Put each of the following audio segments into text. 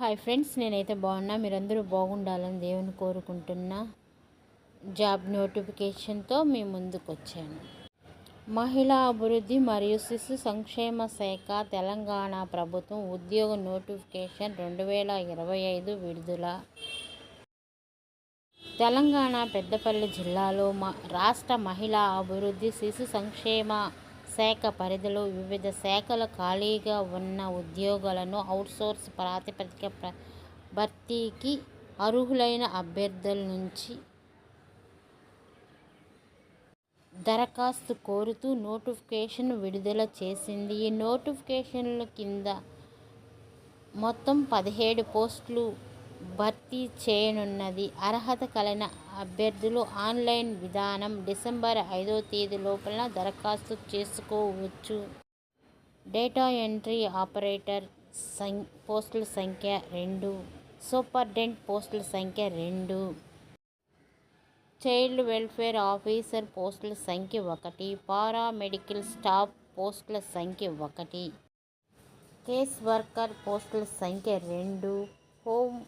Hi friends నేనైతే బాగున్నా. మీరందరూ బాగుండాలని దేవుని కోరుకుంటున్నా. జాబ్ నోటిఫికేషన్తో మీ ముందుకు వచ్చాను మహిళా అభివృద్ధి మరియు శిశు సంక్షేమ శాఖ తెలంగాణ ప్రభుత్వం ఉద్యోగ నోటిఫికేషన్ రెండు వేల ఇరవై ఐదు విడుదల. తెలంగాణ పెద్దపల్లి జిల్లాలో మా రాష్ట్ర మహిళా అభివృద్ధి శిశు సంక్షేమ శాఖ పరిధిలో వివిధ శాఖల ఖాళీగా ఉన్న ఉద్యోగాలను అవుట్సోర్స్ ప్రాతిపదిక భర్తీకి అర్హులైన అభ్యర్థుల నుంచి దరఖాస్తు కోరుతూ నోటిఫికేషన్ విడుదల చేసింది. ఈ నోటిఫికేషన్ల కింద మొత్తం పదిహేడు పోస్టులు భర్తీ చేయనున్నది. అర్హత కలిగిన అభ్యర్థులు ఆన్లైన్ విధానం డిసెంబర్ ఐదో తేదీ లోపల దరఖాస్తు చేసుకోవచ్చు. డేటా ఎంట్రీ ఆపరేటర్ సం పోస్టుల సంఖ్య రెండు సూపర్డెంట్ పోస్టుల సంఖ్య రెండు చైల్డ్ వెల్ఫేర్ ఆఫీసర్ పోస్టుల సంఖ్య ఒకటి పారామెడికల్ స్టాఫ్ పోస్టుల సంఖ్య ఒకటి కేస్ వర్కర్ పోస్టుల సంఖ్య రెండు హోమ్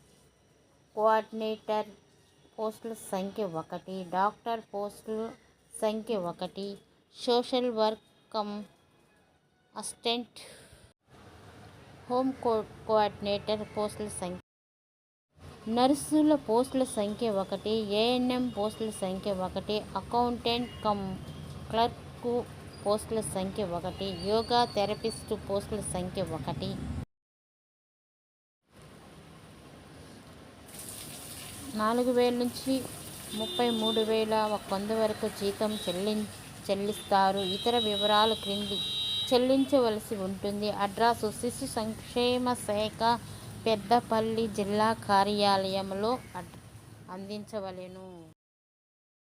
కోఆర్డినేటర్ పోస్టుల సంఖ్య ఒకటి డాక్టర్ పోస్టుల సంఖ్య ఒకటి social work cum assistant home co coordinator పోస్టుల సంఖ్య నర్సుల పోస్టుల సంఖ్య ఒకటి ఏఎన్ఎం పోస్టుల సంఖ్య ఒకటి అకౌంటెంట్ కమ్ క్లర్క్ పోస్టుల సంఖ్య ఒకటి యోగా థెరపిస్ట్ పోస్టుల సంఖ్య ఒకటి. నాలుగు వేల నుంచి ముప్పై మూడు వేల వంద వరకు జీతం చెల్లి చెల్లిస్తారు. ఇతర వివరాలు క్రింది. చెల్లించవలసి ఉంటుంది. అడ్రస్ శిశు సంక్షేమ శాఖ పెద్దపల్లి జిల్లా కార్యాలయంలో అందించవలెను.